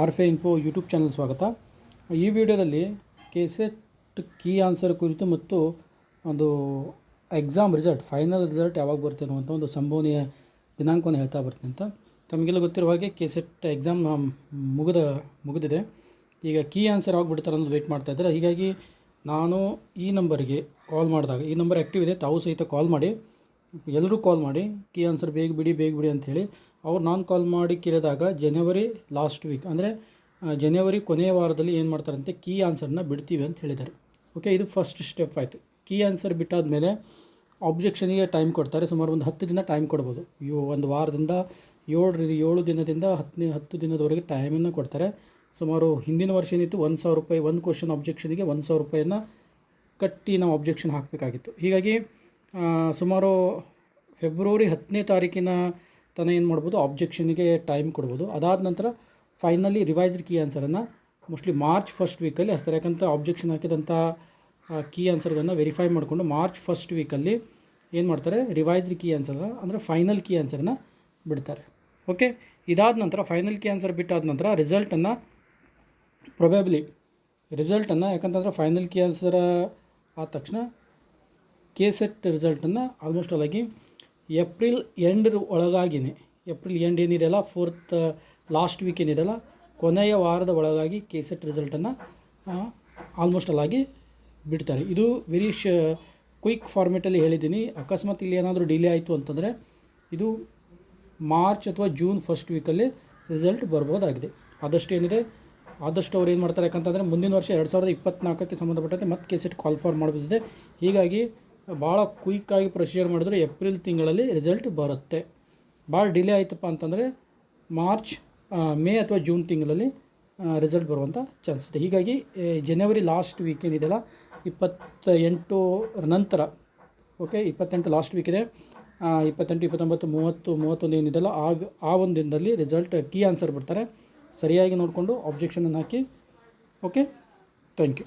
ಆರ್ಫೆ info YouTube channel ಸ್ವಾಗತ. ಈ ವಿಡಿಯೋದಲ್ಲಿ ಕೆಸೆಟ್ ಕೀ ಆನ್ಸರ್ ಕುರಿತು ಮತ್ತು ಒಂದು ಎಕ್ಸಾಮ್ ರಿಸಲ್ಟ್ ಫೈನಲ್ ರಿಸಲ್ಟ್ ಯಾವಾಗ ಬರುತ್ತೆ ಅನ್ನುವಂಥ ಒಂದು ಸಂಭವನೀಯ ದಿನಾಂಕವನ್ನು ಹೇಳ್ತಾ ಬರ್ತೀನಿ ಅಂತ. ತಮಗೆಲ್ಲ ಗೊತ್ತಿರುವ ಹಾಗೆ ಕೆಸೆಟ್ ಎಕ್ಸಾಮ್ ಮುಗಿದ, ಮುಗಿದಿದೆ. ಈಗ ಕೀ ಆನ್ಸರ್ ಯಾವಾಗ ಬಿಡ್ತಾರೆ ಅನ್ನೋದು ವೆಯ್ಟ್ ಮಾಡ್ತಾ ಇದ್ದಾರೆ. ಹೀಗಾಗಿ ನಾನು ಈ ನಂಬರಿಗೆ ಕಾಲ್ ಮಾಡಿದಾಗ, ಈ ನಂಬರ್ ಆ್ಯಕ್ಟಿವ್ ಇದೆ, ತಾವು ಸಹಿತ ಕಾಲ್ ಮಾಡಿ. ಎಲ್ಲರೂ ಕಾಲ್ ಮಾಡಿ, ಕೀ ಆನ್ಸರ್ ಬೇಗ ಬಿಡಿ ಬೇಗ ಬಿಡಿ ಅಂಥೇಳಿ ಅವ್ರು ನಾನು ಕಾಲ್ ಮಾಡಿ ಕೇಳಿದಾಗ ಜನವರಿ ಲಾಸ್ಟ್ ವೀಕ್ ಅಂದರೆ ಜನವರಿ ಕೊನೆಯ ವಾರದಲ್ಲಿ ಏನು ಮಾಡ್ತಾರಂತೆ, ಕೀ ಆನ್ಸರ್ನ ಬಿಡ್ತೀವಿ ಅಂತ ಹೇಳಿದ್ದಾರೆ. ಓಕೆ ಇದು ಫಸ್ಟ್ ಸ್ಟೆಪ್ ಆಯಿತು. ಕೀ ಆನ್ಸರ್ ಬಿಟ್ಟಾದ ಮೇಲೆ ಆಬ್ಜೆಕ್ಷನಿಗೆ ಟೈಮ್ ಕೊಡ್ತಾರೆ. ಸುಮಾರು ಒಂದು ಹತ್ತು ದಿನ ಟೈಮ್ ಕೊಡ್ಬೋದು. ಇವು ಒಂದು ವಾರದಿಂದ ಏಳು ಏಳು ದಿನದಿಂದ ಹತ್ತನೇ, ಹತ್ತು ದಿನದವರೆಗೆ ಟೈಮನ್ನು ಕೊಡ್ತಾರೆ. ಸುಮಾರು ಹಿಂದಿನ ವರ್ಷ ಏನಿತ್ತು, ಒಂದು ಸಾವಿರ ರೂಪಾಯಿ, ಒಂದು ಕ್ವಶನ್ ಆಬ್ಜೆಕ್ಷನಿಗೆ ಒಂದು ಸಾವಿರ ರೂಪಾಯಿಯನ್ನು ಕಟ್ಟಿ ನಾವು ಆಬ್ಜೆಕ್ಷನ್ ಹಾಕಬೇಕಾಗಿತ್ತು. ಹೀಗಾಗಿ ಸುಮಾರು ಫೆಬ್ರವರಿ ಹತ್ತನೇ ತಾರೀಕಿನ ತನ ಏನು ಮಾಡ್ಬೋದು ಆಬ್ಜೆಕ್ಷನ್ಗೆ ಟೈಮ್ ಕೊಡ್ಬೋದು. ಅದಾದ ನಂತರ ಫೈನಲಿ ರಿವೈಸ್ಡ್ ಕೀ ಆನ್ಸರನ್ನು ಮೋಸ್ಟ್ಲಿ ಮಾರ್ಚ್ ಫಸ್ಟ್ ವೀಕಲ್ಲಿ ಹಚ್ತಾರೆ ಯಾಕಂತ ಆಬ್ಜೆಕ್ಷನ್ ಹಾಕಿದಂಥ ಕೀ ಆನ್ಸರ್ಗಳನ್ನು ವೆರಿಫೈ ಮಾಡಿಕೊಂಡು ಮಾರ್ಚ್ ಫಸ್ಟ್ ವೀಕಲ್ಲಿ ಏನು ಮಾಡ್ತಾರೆ ರಿವೈಸ್ಡ್ ಕೀ ಆನ್ಸರ್ ಅಂದರೆ ಫೈನಲ್ ಕೀ ಆನ್ಸರ್ನ ಬಿಡ್ತಾರೆ. ಓಕೆ ಇದಾದ ನಂತರ ಫೈನಲ್ ಕೀ ಆನ್ಸರ್ ಬಿಟ್ಟಾದ ನಂತರ ರಿಸಲ್ಟನ್ನು ಪ್ರೊಬೇಬ್ಲಿ ರಿಸಲ್ಟನ್ನು ಯಾಕಂತಂದರೆ ಫೈನಲ್ ಕೀ ಆನ್ಸರ್ ಆದ ತಕ್ಷಣ ಕೆ ಸೆಟ್ ರಿಸಲ್ಟನ್ನು ಆಲ್ಮೋಸ್ಟ್ ಆಲಾಗಿ ಏಪ್ರಿಲ್ ಎಂಡ್ ಒಳಗಾಗಿನೇ. ಏಪ್ರಿಲ್ ಎಂಡ್ ಏನಿದೆಯಲ್ಲ ಫೋರ್ತ್ ಲಾಸ್ಟ್ ವೀಕ್ ಏನಿದೆಯಲ್ಲ ಕೊನೆಯ ವಾರದ ಒಳಗಾಗಿ ಕೆ ಸೆಟ್ ರಿಸಲ್ಟನ್ನು ಆಲ್ಮೋಸ್ಟ್ ಆಲಾಗಿ ಬಿಡ್ತಾರೆ. ಇದು ವೆರಿ ಶ ಕ್ವಿಕ್ ಫಾರ್ಮೆಟಲ್ಲಿ ಹೇಳಿದ್ದೀನಿ ಅಕಸ್ಮಾತ್ ಇಲ್ಲಿ ಏನಾದರೂ ಡಿಲೇ ಆಯಿತು ಅಂತಂದರೆ ಇದು ಮಾರ್ಚ್ ಅಥವಾ ಜೂನ್ ಫಸ್ಟ್ ವೀಕಲ್ಲಿ ರಿಸಲ್ಟ್ ಬರ್ಬೋದಾಗಿದೆ. ಆದಷ್ಟು ಏನಿದೆ, ಆದಷ್ಟು ಅವ್ರು ಏನು ಮಾಡ್ತಾರೆ ಯಾಕಂತಂದರೆ ಮುಂದಿನ ವರ್ಷ ಎರಡು ಸಾವಿರದ ಇಪ್ಪತ್ನಾಲ್ಕಕ್ಕೆ ಸಂಬಂಧಪಟ್ಟಂತೆ ಮತ್ತೆ ಕೆಸೆಟ್ ಕಾಲ್ ಫಾರ್ ಮಾಡಬಹುದಿದೆ ಹೀಗಾಗಿ ಭಾಳ ಕ್ವಿಕ್ಕಾಗಿ ಪ್ರೊಸೀಜರ್ ಮಾಡಿದ್ರೆ ಏಪ್ರಿಲ್ ತಿಂಗಳಲ್ಲಿ ರಿಸಲ್ಟ್ ಬರುತ್ತೆ. ಭಾಳ ಡಿಲೇ ಆಯ್ತಪ್ಪ ಅಂತಂದರೆ ಮಾರ್ಚ್ ಮೇ ಅಥವಾ ಜೂನ್ ತಿಂಗಳಲ್ಲಿ ರಿಸಲ್ಟ್ ಬರುವಂಥ ಚಾನ್ಸ್ ಇದೆ. ಹೀಗಾಗಿ ಜನವರಿ ಲಾಸ್ಟ್ ವೀಕ್ ಏನಿದೆಯಲ್ಲ ಇಪ್ಪತ್ತ ಎಂಟು ನಂತರ ಓಕೆ ಇಪ್ಪತ್ತೆಂಟು ಲಾಸ್ಟ್ ವೀಕ್ ಇದೆ. ಇಪ್ಪತ್ತೆಂಟು, ಇಪ್ಪತ್ತೊಂಬತ್ತು, ಮೂವತ್ತು, ಮೂವತ್ತೊಂದು ಏನಿದೆಯಲ್ಲ ಆ ಆ ಒಂದು ದಿನದಲ್ಲಿ ರಿಸಲ್ಟ್ ಕೀ ಆನ್ಸರ್ ಬಿಡ್ತಾರೆ. ಸರಿಯಾಗಿ ನೋಡಿಕೊಂಡು ಆಬ್ಜೆಕ್ಷನನ್ನು ಹಾಕಿ ಓಕೆ ಥ್ಯಾಂಕ್ ಯು